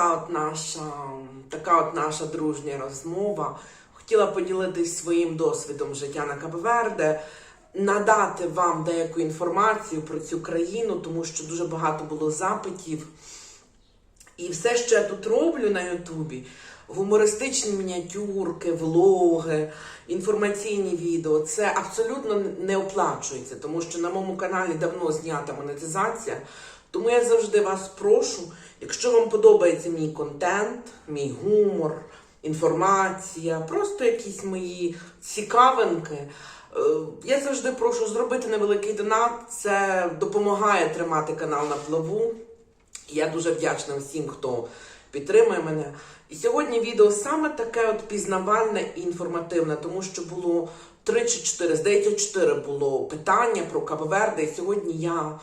така от наша, така от наша дружня розмова. Хотіла поділитись своїм досвідом життя на Кабоверде, надати вам деяку інформацію про цю країну, тому що дуже багато було запитів. І все, що я тут роблю на Ютубі, гумористичні мініатюрки, влоги, інформаційні відео, це абсолютно не оплачується, тому що на моєму каналі давно знята монетизація. Тому я завжди вас прошу, якщо вам подобається мій контент, мій гумор, інформація, просто якісь мої цікавинки. е, Я завжди прошу зробити невеликий донат. Це допомагає тримати канал на плаву. Я дуже вдячна всім, хто підтримує мене. І сьогодні відео саме таке от пізнавальне і інформативне, тому що було 3 чи 4, здається, 4 було питання про Кабоверде. І сьогодні я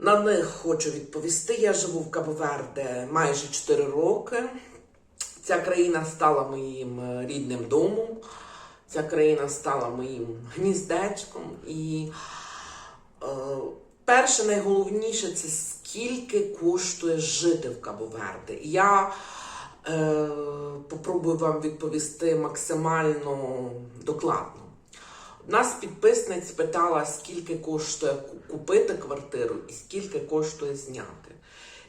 на них хочу відповісти. Я живу в Кабоверде майже 4 роки. Ця країна стала моїм е, рідним домом. Ця країна стала моїм гніздечком. І Е, Перше, найголовніше, це скільки коштує жити в Кабоверде. Я е, попробую вам відповісти максимально докладно. З підписниць питала, скільки коштує купити квартиру і скільки коштує зняти.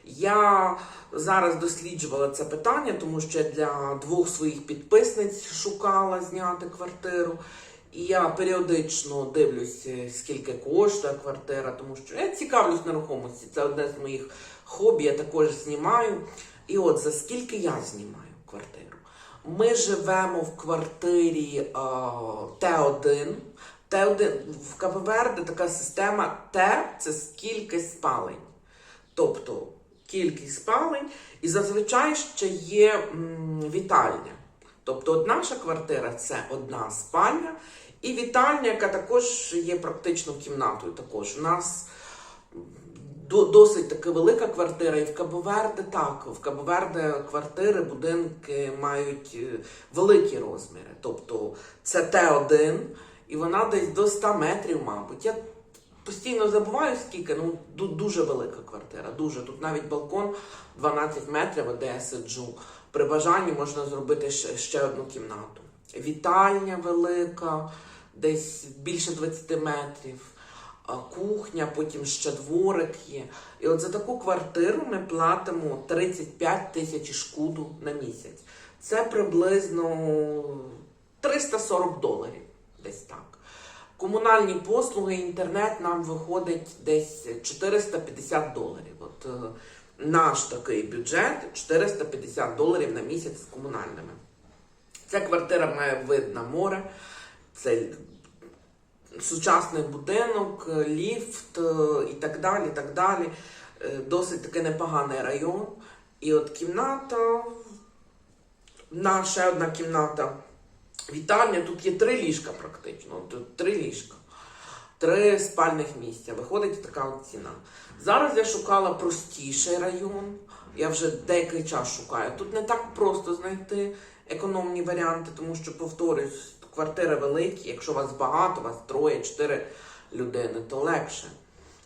Я зараз досліджувала це питання, тому що для двох своїх підписниць шукала зняти квартиру. І я періодично дивлюся, скільки коштує квартира, тому що я цікавлюсь нерухомості. Це одне з моїх хобі, я також знімаю. І от за скільки я знімаю квартиру? Ми живемо в квартирі Т1. Т1 в КПВР така система Т це скільки спалень. Тобто кількість спалень, і зазвичай ще є м, вітальня. Тобто, от наша квартира це одна спальня, і вітальня, яка також є практично кімнатою. Також у нас досить таки велика квартира, і в Кабоверде так. В Кабоверде квартири, будинки мають е, великі розміри. Тобто це Т1, і вона десь до 100 метрів, мабуть. Я постійно забуваю скільки, ну дуже велика квартира. Дуже. Тут навіть балкон 12 метрів, де я сиджу. При бажанні можна зробити ще, одну кімнату. Вітальня велика, десь більше 20 метрів, кухня, потім ще дворик є. І от за таку квартиру ми платимо 35 тисяч шкуду на місяць. Це приблизно 340 доларів, десь так. Комунальні послуги, інтернет нам виходить десь 450 доларів. От е, наш такий бюджет 450 доларів на місяць з комунальними. Ця квартира має вид на море, це сучасний будинок, е, ліфт е, і так далі. так далі. Е, Досить таки непоганий район. І от кімната, на ще одна кімната. Вітальня, тут є три ліжка практично. Тут три ліжка. Три спальних місця. Виходить така от ціна. Зараз я шукала простіший район. Я вже деякий час шукаю. Тут не так просто знайти економні варіанти, тому що, повторюсь, квартири великі. Якщо вас багато, вас троє, чотири людини, то легше.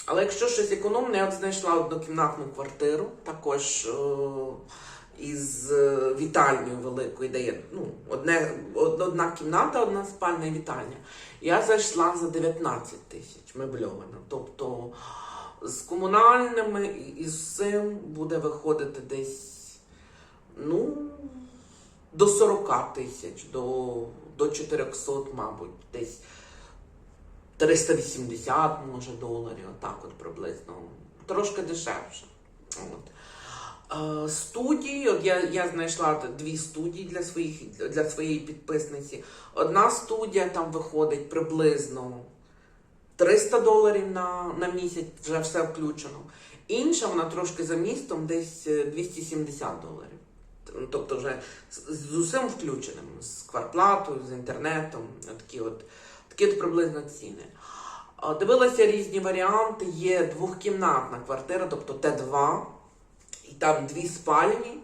Але якщо щось економне, я от знайшла однокімнатну квартиру, також е, із е, вітальнею великою, де є ну, одне, одна кімната, одна спальня і вітальня. Я зайшла за 19 тисяч мебльована. Тобто з комунальними і з цим буде виходити десь ну, до 40 тисяч, до, до 400, мабуть, десь 380, може, доларів, отак от приблизно. Трошки дешевше. От. Е, Студії, от я, я знайшла дві студії для, своїх, для своєї підписниці. Одна студія там виходить приблизно 300 доларів на, на місяць, вже все включено. Інша, вона трошки за містом, десь е, 270 доларів. Ну, Тобто вже з, усім включеним, з квартплатою, з інтернетом, такі от, такі от приблизно ціни. Дивилася різні варіанти. Є двохкімнатна квартира, тобто Т2, і там дві спальні,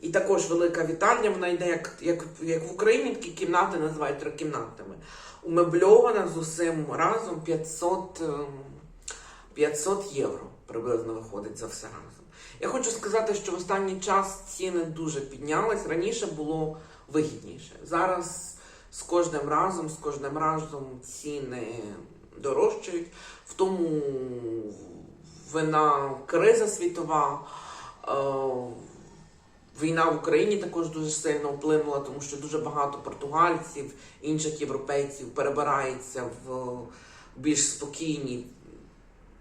і також велика вітальня. Вона йде як, як, як в Україні, такі кімнати називають трикімнатними. Умебльована з усім разом 500, ем, 500 євро приблизно виходить за все разом. Я хочу сказати, що в останній час ціни дуже піднялись. Раніше було вигідніше. Зараз з кожним разом, з кожним разом ціни дорожчають. В тому вина криза світова. е, Війна в Україні також дуже сильно вплинула, тому що дуже багато португальців, інших європейців перебирається в більш спокійні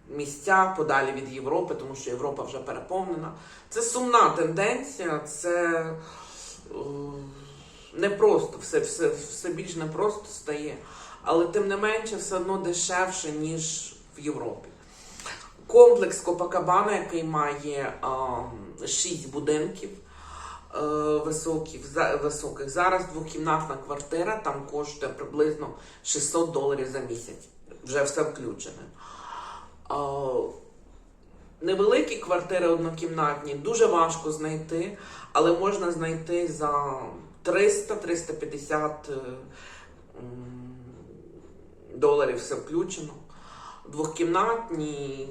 місця подалі від Європи, тому що Європа вже переповнена. Це сумна тенденція, це е, непросто, все, все, все більш непросто стає, але тим не менше все одно дешевше, ніж в Європі. Комплекс Копакабана, який має а, 6 будинків е, високих. Зараз двохкімнатна квартира там коштує приблизно 600 доларів за місяць. Вже все включене. Невеликі квартири однокімнатні дуже важко знайти, але можна знайти за 300-350 е, доларів все включено. Двохкімнатні.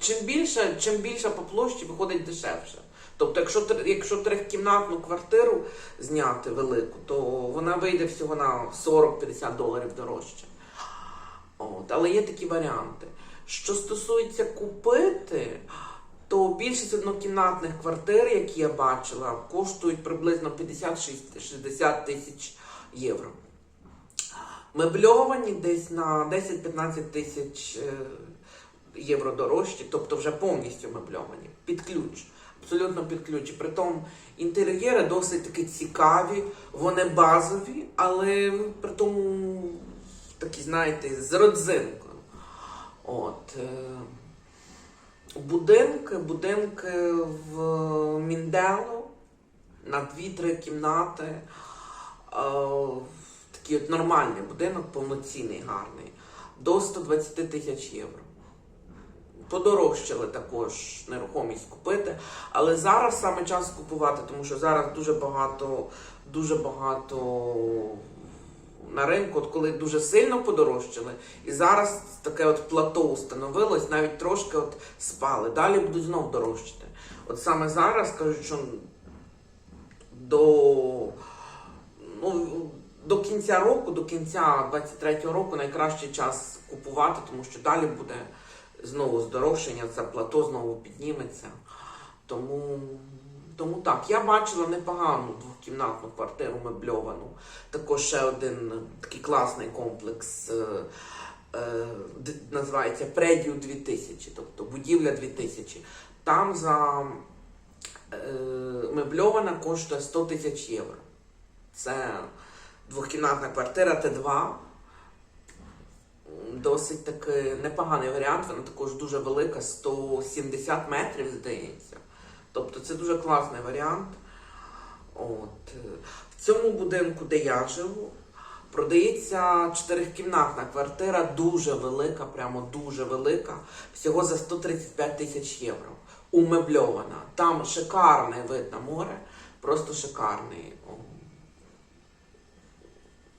Чим більше, чим більше по площі виходить дешевше. Тобто, якщо, якщо трикімнатну квартиру зняти велику, то вона вийде всього на 40-50 доларів дорожче. От, але є такі варіанти. Що стосується купити, то більшість однокімнатних квартир, які я бачила, коштують приблизно 50-60 тисяч євро. Мебльовані десь на 10-15 тисяч е, євро дорожчі, тобто вже повністю мебльовані, під ключ. Абсолютно під ключ. Притом інтер'єри досить таки цікаві, вони базові, але при тому такі, знаєте, з родзинкою. От. е, Будинки, будинки в Міндело на 2-3 кімнати. Е, Такий от нормальний будинок, повноцінний, гарний, до 120 тисяч євро. Подорожчали також нерухомість купити, але зараз саме час купувати, тому що зараз дуже багато, дуже багато на ринку, от коли дуже сильно подорожчали, і зараз таке от плато установилось, навіть трошки от спали. Далі будуть знов дорожчати. От саме зараз кажуть, що до, ну, до кінця року, до кінця 23-го року найкращий час купувати, тому що далі буде знову здорожчання, це плато знову підніметься. Тому, тому так, я бачила непогану двохкімнатну квартиру мебльовану. Також ще один такий класний комплекс. е, е, називається Предіо 2000, тобто будівля 2000. Там за е, мебльована коштує 100 тисяч євро. Це двохкімнатна квартира Т2. Досить таки непоганий варіант, вона також дуже велика, 170 метрів, здається. Тобто це дуже класний варіант. От. е, В цьому будинку, де я живу, продається чотирикімнатна квартира, дуже велика, прямо дуже велика, всього за 135 тисяч євро. Умебльована. Там шикарний вид на море, просто шикарний. О.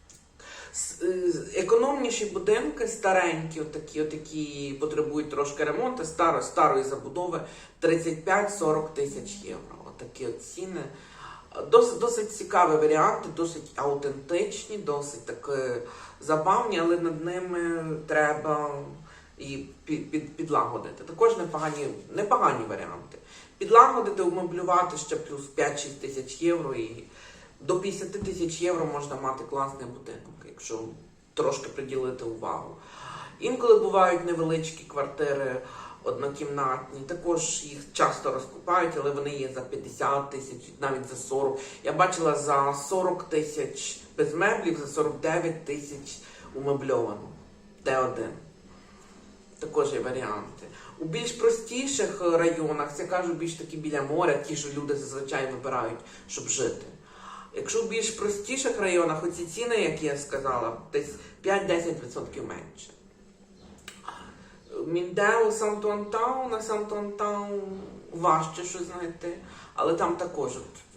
С- е, Економніші будинки, старенькі, отакі, отакі потребують трошки ремонту, старо, старої забудови 35-40 тисяч євро. Отакі от ціни. Досить, досить цікаві варіанти, досить аутентичні, досить таки забавні, але над ними треба і під, під, підлагодити. Також непогані, непогані варіанти. Підлагодити, умеблювати ще плюс 5-6 тисяч євро і до 50 тисяч євро можна мати класний будинок, якщо трошки приділити увагу. Інколи бувають невеличкі квартири однокімнатні, також їх часто розкупають, але вони є за 50 тисяч, навіть за 40. Я бачила за 40 тисяч без меблів, за 49 тисяч умебльовано. Т1. Також є варіанти. У більш простіших районах, це кажу більш таки біля моря, ті, що люди зазвичай вибирають, щоб жити. Якщо в більш простіших районах оці ціни, як я сказала, десь 5-10% менше. Міндео, Сантуантау, на Сантуантау важче щось знайти, але там також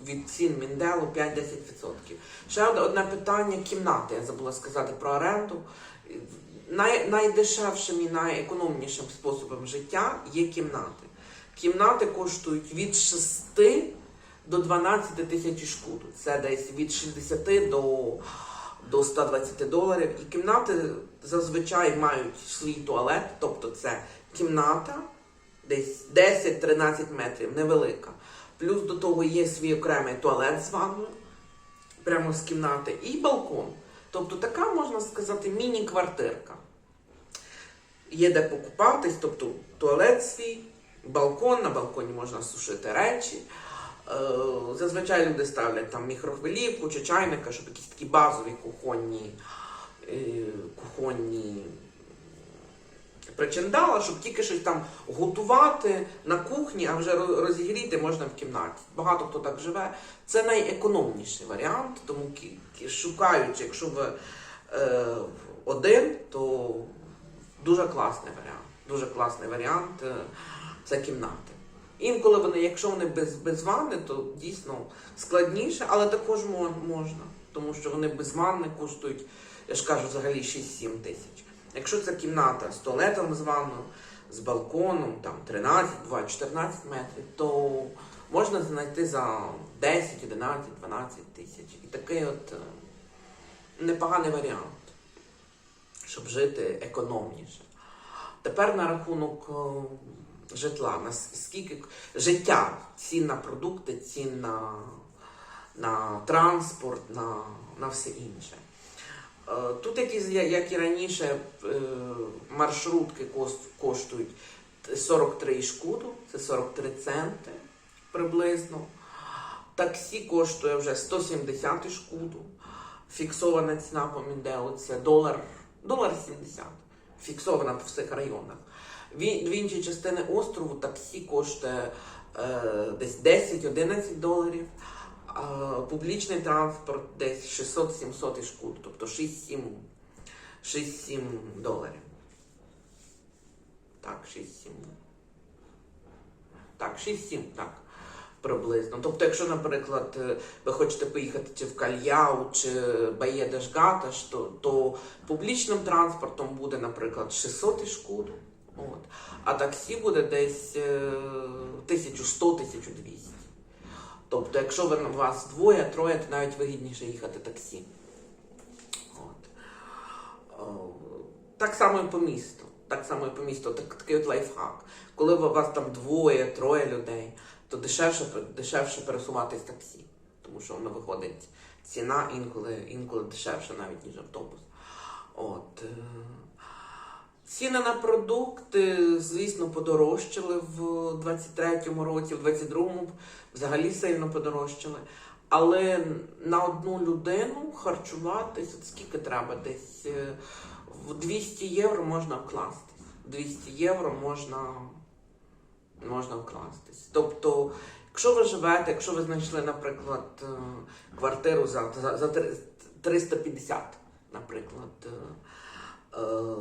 від цін Міндео 5-10%. Ще одне питання кімнати, я забула сказати про оренду. Най, найдешевшим і найекономнішим способом життя є кімнати. Кімнати коштують від 6 до 12 тисяч шкуду. Це десь від 60 до, до 120 доларів. І кімнати зазвичай мають свій туалет, тобто це кімната десь 10-13 метрів, невелика. Плюс до того є свій окремий туалет з ванною, прямо з кімнати, і балкон. Тобто така, можна сказати, міні-квартирка. Є де покупатись, тобто туалет свій, балкон, на балконі можна сушити речі. Е, Зазвичай люди ставлять там мікрохвилівку чи чайника, щоб якісь такі базові кухонні, е, кухонні причиндала, щоб тільки щось там готувати на кухні, а вже розігріти можна в кімнаті. Багато хто так живе. Це найекономніший варіант, тому шукаючи, якщо ви е, один, то дуже класний варіант. Дуже класний варіант е, це кімнати. Інколи вони, якщо вони без, без ванни, то дійсно складніше, але також можна, тому що вони без ванни коштують, я ж кажу, взагалі 6-7 тисяч. Якщо це кімната з туалетом з ванною, з балконом, там 13, 2, 14 метрів, то можна знайти за 10, 11, 12 тисяч. І такий от е, непоганий варіант, щоб жити економніше. Тепер на рахунок е, житла. Наскільки життя, цін на продукти, цін на, на транспорт, на, на все інше. Е, Тут, як і, раніше, е, маршрутки коштують 43 шкуду, це 43 центи приблизно. Таксі коштує вже 170 шкуду. Фіксована ціна по Міндео це долар, долар 70. Фіксована по всіх районах. В, іншій частини острову таксі коштує е, десь 10-11 доларів. Публічний транспорт десь 600-700 і шкуд, тобто 6-7 6-7 доларів. Так, 6-7. Так, 6-7, так. Приблизно. Тобто, якщо, наприклад, е, ви хочете поїхати чи в Кальяу, чи Баєдешгаташ, то, то публічним транспортом буде, наприклад, 600 і шкуду. От. А таксі буде десь е, 1100-1200. Тобто, якщо ви, вас двоє, троє, то навіть вигідніше їхати таксі. От. Так само і по місту. Так само і по місту. Так, такий от лайфхак. Коли у вас там двоє, троє людей, то дешевше, дешевше пересуватись таксі. Тому що воно виходить ціна інколи, інколи дешевше навіть, ніж автобус. От. Ціни на продукти, звісно, подорожчали в 23-му році, в 22-му взагалі сильно подорожчали. Але на одну людину харчуватись, от скільки треба, десь е, в 200 євро можна вкластись. 200 євро можна, можна вкластись. Тобто, якщо ви живете, якщо ви знайшли, наприклад, е, квартиру за, за, за 350, наприклад, е, е,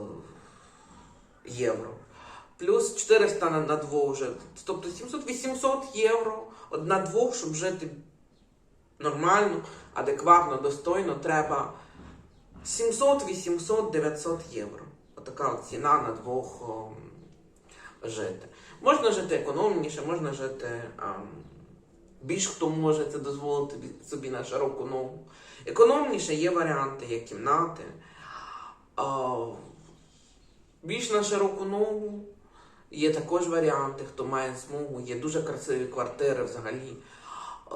євро. Плюс 400 на, на двох вже. Тобто 700-800 євро на двох, щоб жити нормально, адекватно, достойно, треба 700, 800, 900 євро. Отака от ціна на двох о, жити. Можна жити економніше, можна жити а, більш хто може це дозволити собі на широку ногу. Економніше є варіанти, є кімнати. А, більш на широку ногу є також варіанти, хто має змогу. Є дуже красиві квартири взагалі е,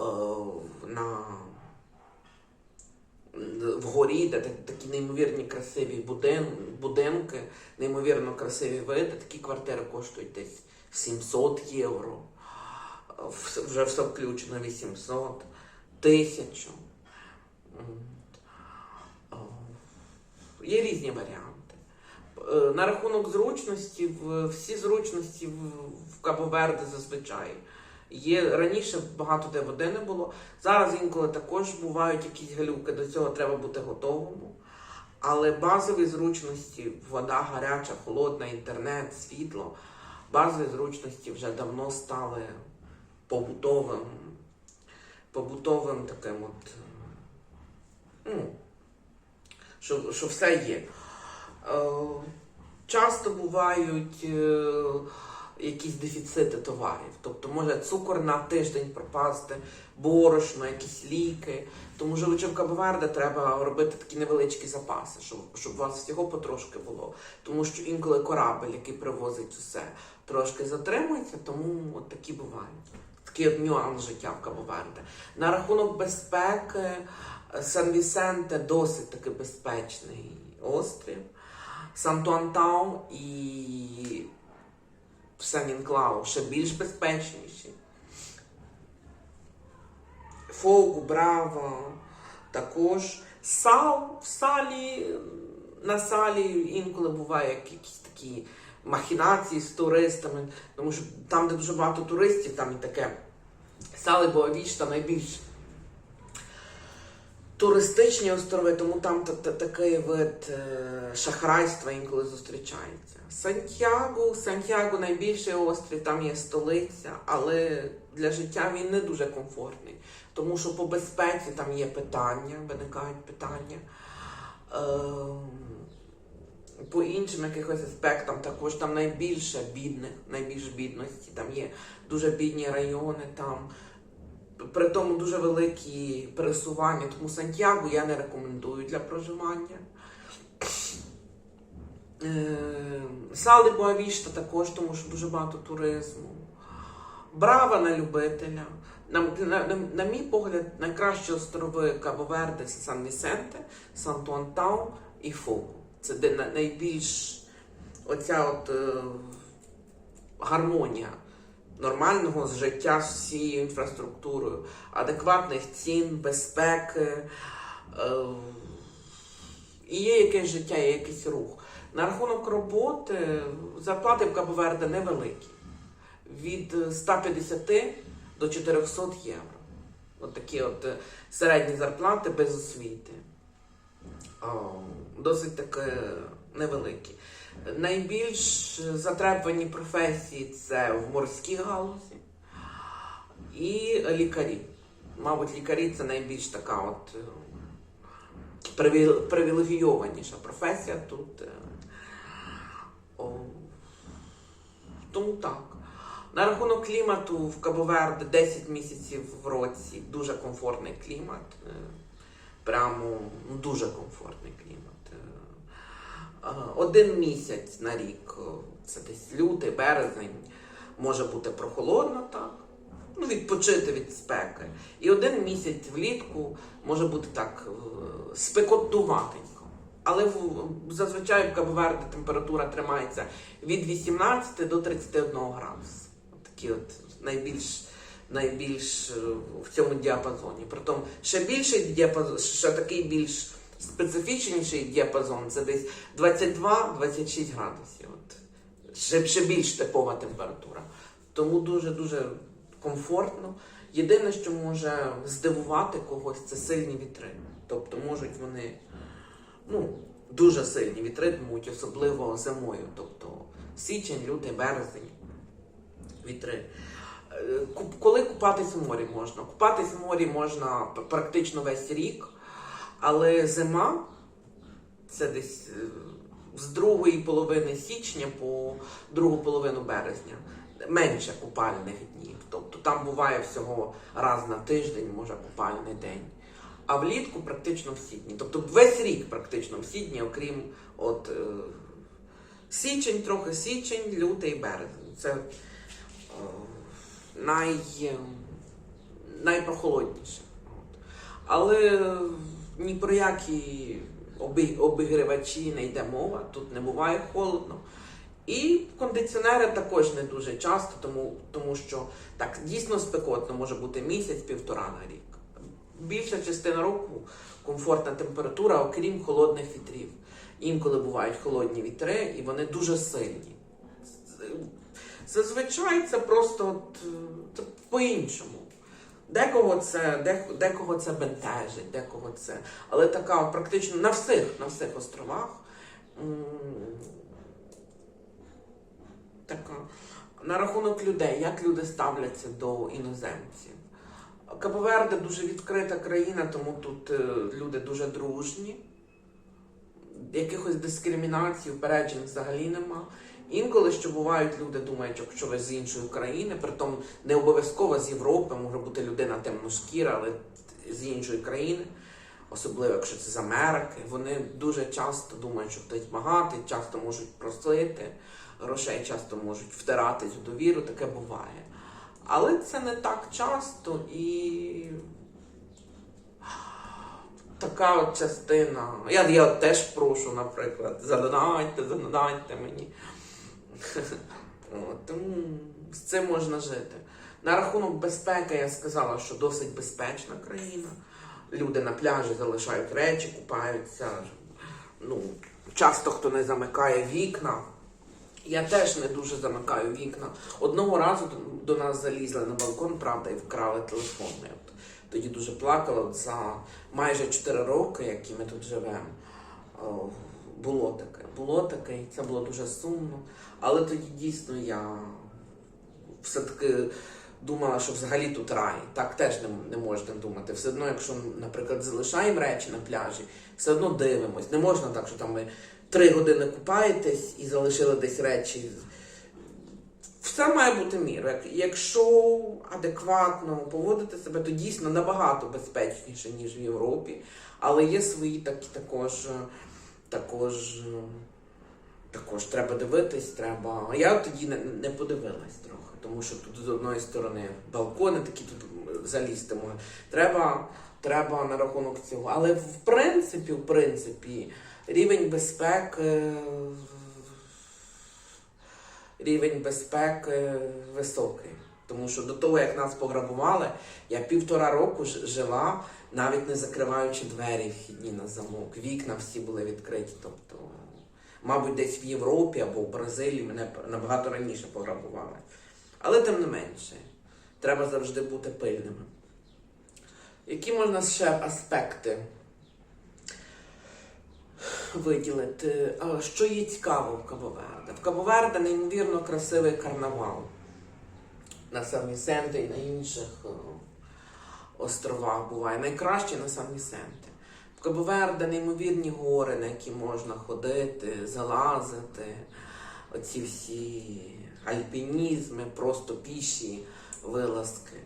на, вгорі, де такі неймовірні красиві будин, будинки, неймовірно красиві види. Такі квартири коштують десь 700 євро. Е, Вже все включено 800, 1000. М. О, Є різні варіанти. Е, На рахунок зручності, всі зручності в, Кабо-Верде зазвичай. Є раніше багато де води не було. Зараз інколи також бувають якісь галюки, до цього треба бути готовим. Але базові зручності, вода гаряча, холодна, інтернет, світло, базові зручності вже давно стали побутовим, побутовим таким от. Ну, що, що все є. Е, Часто бувають е, якісь дефіцити товарів. Тобто може цукор на тиждень пропасти, борошно, якісь ліки. Тому живучи в Кабоверде, треба робити такі невеличкі запаси, щоб, щоб у вас всього потрошки було. Тому що інколи корабель, який привозить усе, трошки затримується, тому от такі бувають. Такий от нюанс життя в Кабоверде. На рахунок безпеки, Сан-Вісенте досить таки безпечний острів. Санту-Антау і Сан-Інклау ще більш безпечніші. Фогу, Браво також. Сал в салі, на салі інколи буває якісь такі махінації з туристами, тому що там, де дуже багато туристів, там і таке. Сали Боавічта найбільш туристичні острови, тому там та- та- такий вид е, шахрайства інколи зустрічається. Сантьяго, Сантьяго найбільший острів, там є столиця, але для життя він не дуже комфортний, тому що по безпеці там є питання, виникають питання. Ем, по іншим якихось аспектам також там найбільше бідних, найбільш бідності, там є дуже бідні райони, там при тому дуже великі пересування, тому Сантьяго я не рекомендую для проживання. Е, Сали Боавішта також, тому що дуже багато туризму. Брава на любителя. На, на, на, на мій погляд, найкращі острови Кабо-Верде це Сан-Вісенте, Санту-Антау і Фогу. Це де найбільш оця от е, гармонія нормального життя з всією інфраструктурою, адекватних цін, безпеки. Е, і є якесь життя, є якийсь рух. На рахунок роботи зарплати в Кабоверде невеликі. Від 150 до 400 євро. От такі от е, середні зарплати без освіти. О, досить таки невеликі. Найбільш затребувані професії це в морській галузі і лікарі. Мабуть, лікарі це найбільш така от е, привілегійованіша професія тут. е. О, тому так. На рахунок клімату в Кабоверде 10 місяців в році дуже комфортний клімат. е, Прямо ну, дуже комфортний клімат. Е. Один місяць на рік, е, це десь лютий, березень, може бути прохолодно, так. Ну, відпочити від спеки. І один місяць влітку може бути так е, спекотуватенько. Але зазвичай в Кабоверде температура тримається від 18 до 31 градуса. Такі от найбільш, найбільш в цьому діапазоні. Притом ще більший діапазон, ще такий більш специфічніший діапазон це десь 22-26 градусів. От. Ще, ще більш типова температура. Тому дуже-дуже комфортно. Єдине, що може здивувати когось, це сильні вітри. Тобто можуть вони ну, дуже сильні вітри дмуть, особливо зимою. Тобто січень, лютий, березень, вітри. Е, Коли купатись в морі можна? Купатись в морі можна практично весь рік, але зима це десь е, з другої половини січня по другу половину березня. Менше купальних днів. Тобто там буває всього раз на тиждень, може купальний день. А влітку практично всі дні. Тобто весь рік практично всі дні, окрім от е, січень, трохи січень, лютий, березень. Це е, най, найпрохолодніше. От. Але ні про які обігрівачі не йде мова, тут не буває холодно. І кондиціонери також не дуже часто, тому, тому що так дійсно спекотно може бути місяць-півтора на рік. Більша частина року комфортна температура, окрім холодних вітрів. Інколи бувають холодні вітри, і вони дуже сильні. Зазвичай це просто от, е, по-іншому. Декого це, дек- декого це бентежить, декого це. Але така практично на всіх, на всіх островах. Така. На рахунок людей, як люди ставляться до іноземців. Кабоверде дуже відкрита країна, тому тут е, люди дуже дружні. Якихось дискримінацій, упереджень взагалі нема. Інколи що бувають люди, думають, якщо ви з іншої країни, притом не обов'язково з Європи, може бути людина темношкіра, але з іншої країни, особливо якщо це з Америки, вони дуже часто думають, що хтось багатий, часто можуть просити грошей, часто можуть втирати цю довіру, таке буває. Але це не так часто і така от частина. Я, я теж прошу, наприклад, задонайте, задонайте мені. Тому з цим можна жити. На рахунок безпеки я сказала, що досить безпечна країна. Люди на пляжі залишають речі, купаються. Ну, часто хто не замикає вікна. Я теж не дуже замикаю вікна. Одного разу до- нас залізли на балкон, правда, і вкрали телефон. Я от тоді дуже плакала От за майже 4 роки, які ми тут живемо. Було таке, було таке, і це було дуже сумно. Але тоді дійсно я все-таки думала, що взагалі тут рай. Так теж не, не можна думати. Все одно, якщо, наприклад, залишаємо речі на пляжі, все одно дивимось. Не можна так, що там ви три години купаєтесь і залишили десь речі. Все має бути мір. Як- Якщо адекватно поводити себе, то дійсно набагато безпечніше, ніж в Європі. Але є свої такі також, е, також, е, також треба дивитись, треба. А я тоді не, не подивилась трохи, тому що тут з одної сторони балкони такі тут залізти можна. Треба, треба на рахунок цього. Але в принципі, в принципі, рівень безпеки. Рівень безпеки високий. Тому що до того, як нас пограбували, я півтора року жила, навіть не закриваючи двері вхідні на замок. Вікна всі були відкриті. Тобто, мабуть, десь в Європі або в Бразилії мене набагато раніше пограбували. Але тим не менше, треба завжди бути пильними. Які можна ще аспекти виділити? Що є цікаво в Кабоверде? В Кабоверде неймовірно красивий карнавал на Сан-Вісенте і на інших е, островах буває. Найкраще на Сан-Вісенте. В Кабоверде неймовірні гори, на які можна ходити, залазити. Оці всі альпінізми, просто піші вилазки.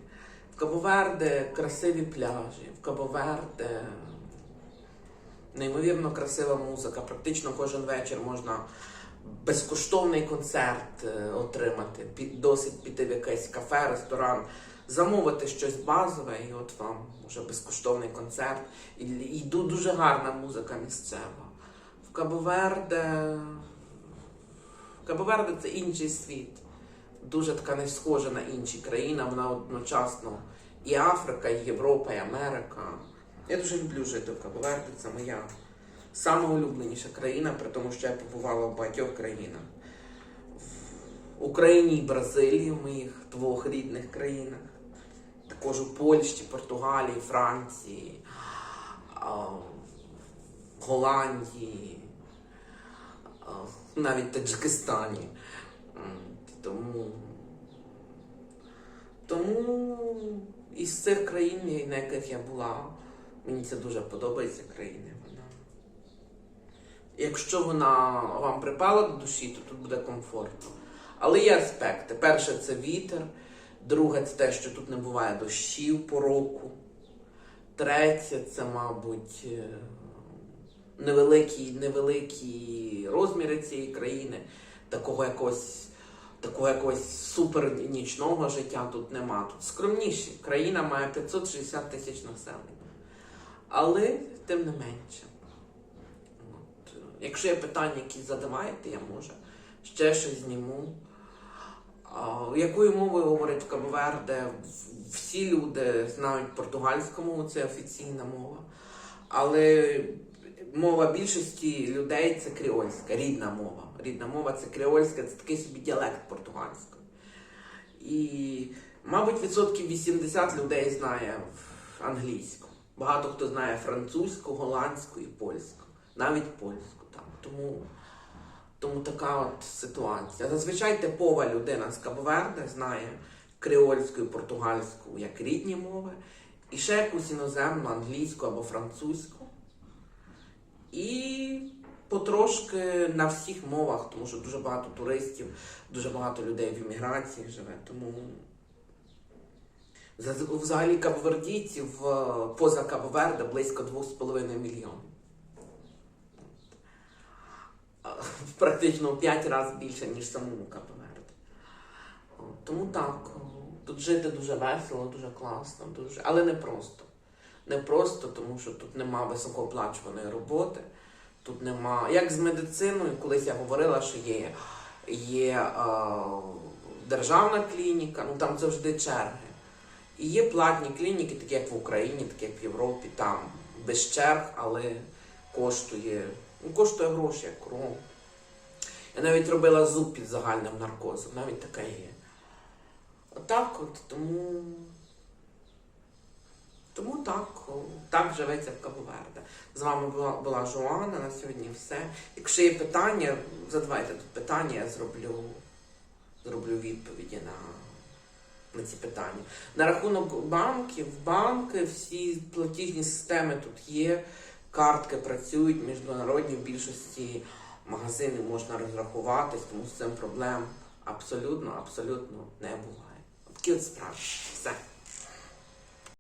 В Кабоверде красиві пляжі, в Кабоверде неймовірно красива музика. Практично кожен вечір можна безкоштовний концерт е, отримати, досить піти в якесь кафе, ресторан, замовити щось базове, і от вам вже безкоштовний концерт. І, і дуже гарна музика місцева. В Кабоверде. Кабоверде це інший світ. Дуже така не схожа на інші країни, вона одночасно і Африка, і Європа, і Америка. Я дуже люблю жити в Кабоверде, це моя сама улюбленіша країна, при тому, що я побувала в багатьох країнах. В Україні і Бразилії, в моїх двох рідних країнах. Також у Польщі, Португалії, Франції, Голландії, навіть Таджикистані. Тому, тому із цих країн, на яких я була, мені це дуже подобається країна. Якщо вона вам припала до душі, то тут буде комфортно. Але є аспекти. Перше це вітер, друге це те, що тут не буває дощів по року. Третє це, мабуть, невеликі, невеликі розміри цієї країни, такого якогось, такого якогось супер життя тут нема. Тут скромніші. Країна має 560 тисяч населення. Але тим не менше. От, е, якщо є питання, які задаваєте, я може ще щось зніму. Якою мовою говорять в Кабоверде? Всі люди знають португальську мову, це офіційна мова. Але мова більшості людей це кріольська, рідна мова. Рідна мова це кріольська, це такий собі діалект португальської. І, мабуть, відсотків 80 людей знає англійську. Багато хто знає французьку, голландську і польську, навіть польську. Так. Тому, тому така от ситуація. Зазвичай типова людина з Кабоверде знає креольську і португальську як рідні мови, і ще якусь іноземну англійську або французьку. І потрошки на всіх мовах, тому що дуже багато туристів, дуже багато людей в імміграції живе. Тому за- взагалі кабовердійців е, поза Кабоверде близько 2,5 мільйонів. А, Практично в 5 разів більше, ніж самому Кабоверде. Тому так, тут жити дуже весело, дуже класно, дуже, але не просто. Не просто, тому що тут нема високооплачуваної роботи. Тут нема. Як з медициною, колись я говорила, що є, є е, державна клініка, ну там завжди черги. І є платні клініки, такі як в Україні, такі як в Європі, там без черг, але коштує, коштує гроші, як кров. Я навіть робила зуб під загальним наркозом, навіть таке є. Отак от, тому. Тому так, так живеться в Кабоверде. З вами була, була Жоанна на сьогодні все. Якщо є питання, задавайте тут питання, я зроблю, зроблю відповіді на, на ці питання. На рахунок банків, банки, всі платіжні системи тут є, картки працюють, міжнародні в більшості магазини можна розрахуватись, тому з цим проблем абсолютно, абсолютно не буває. Такі от. Все.